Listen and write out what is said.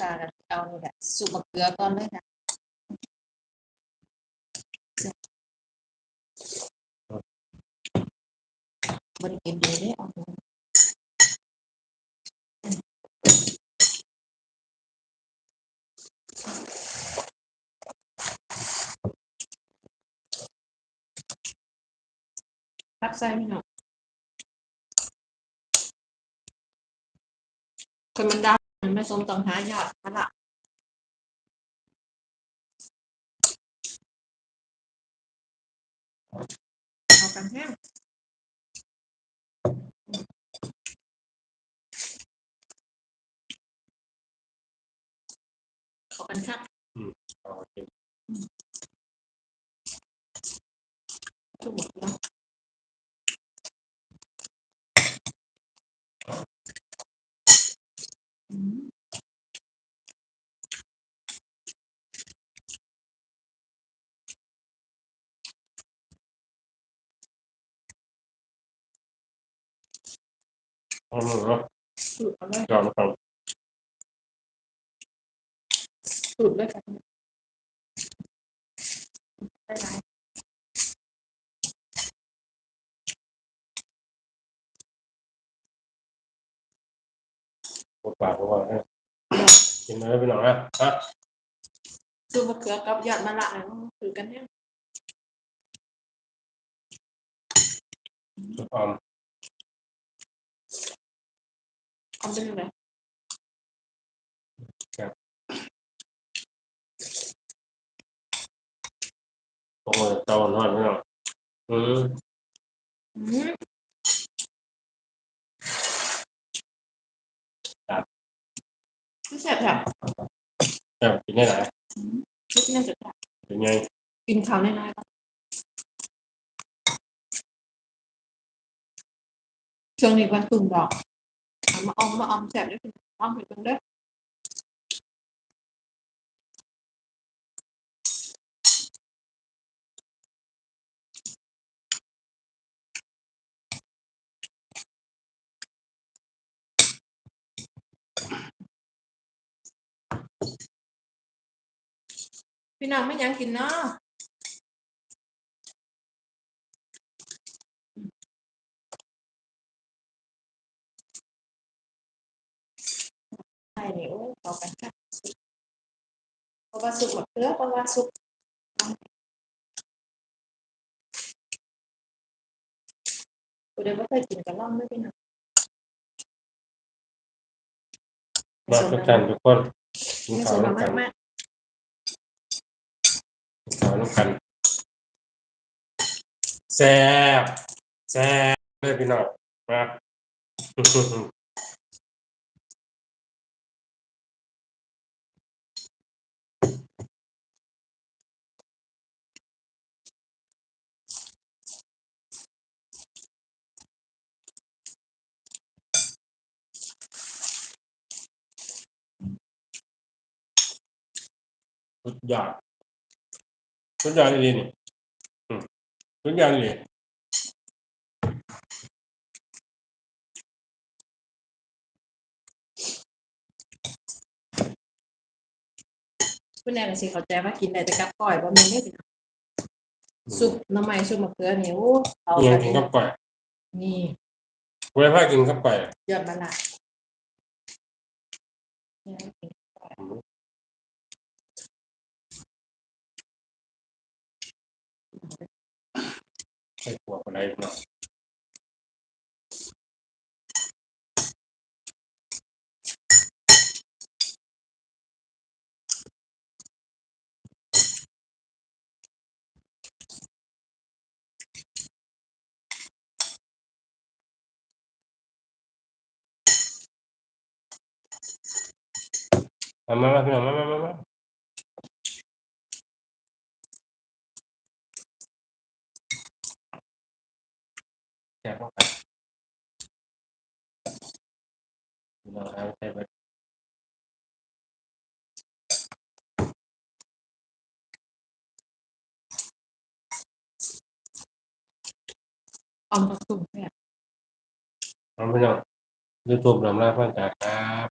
ตากันเอานี่แหละสุกมะเกลือก่อนเลยนะบริกินดีได้เอาดูพักใส่พี่น้องคนมันดัง มันไม่สมต้องหายากนั่นละเอากันแห้งขอกันครับเอาโอเคทุกหมดแล้ว เอาหมูเนาะสูตรเอาเลยจอมฟังสูตรเลยกันได้ไรปวดปากเพราะว่าเนี่ยกินมาแล้วไปหน่อยนะฮะสูตรมะเขือกับยอดมะละเนี่ยสูตรกันแห้งสุดออม เอาเป็นยังไงตรงเลยเตาหน่อยไม่หน่อยอืมอืมไม่แซ่บแถบแต่กินได้หลายไม่กินได้สุดแถบเป็นไงกินข้าวแน่ๆก่อนช่วงนี้วันตุ่มดอกเอา มาออมมาออมแซ่บด้วยคุณออมเห็นกันเด้อพี่น้องไม่ยังกินเนาะใช่นี่โอ้ ต่อไปค่ะเพราะว่าสุกหมดเนื้อเพราะว่าสุกกูเดี๋ยวไม่เคยกินกับล่องไม่พี่น้อมาทุกท่านทุกคนกินข้าวมน้ำกัมานกมากกินข้าวน้ำกันแซ่บแซ่บเลยพี่น้องมา สุดยอดสุดยอดเลยนี่อืมสุดยอดเลยคุณแม่ก็สิเข้าใจว่ากินได้แต่กับก้อยบ่แม่นเด้อพี่น้องซุปหน้ำมันซุปมะเขือนี่โอ้เอาเอียงกันกินกับไก่นี่เว้ยพากินกับไก่ยอดมะละ เนี่ยกินใส่หัวอะไรเนาะมามามาพี่น้องมามามามาแจกเข้าไปพี่น้องเอาใส่ไปออมกับตุ่มเนี่ย เอาพี่น้องยูทูบนำลาพ่อจากครับ